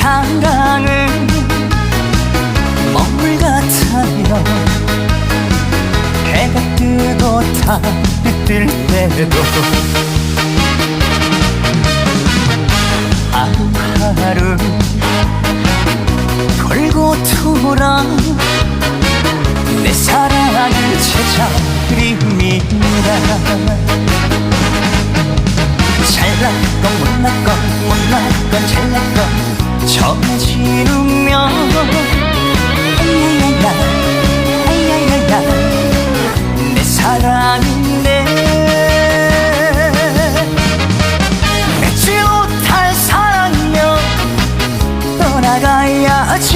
사랑은 먹물 같아요. 해가 뜨고 다뜰 때도 하루하루 걸고 돌아 내 사랑을 제자리입니다 젖은 운명 랄랄랄라 랄랄랄라 내 사랑인데 맺지 못할 사랑이면 떠나가야지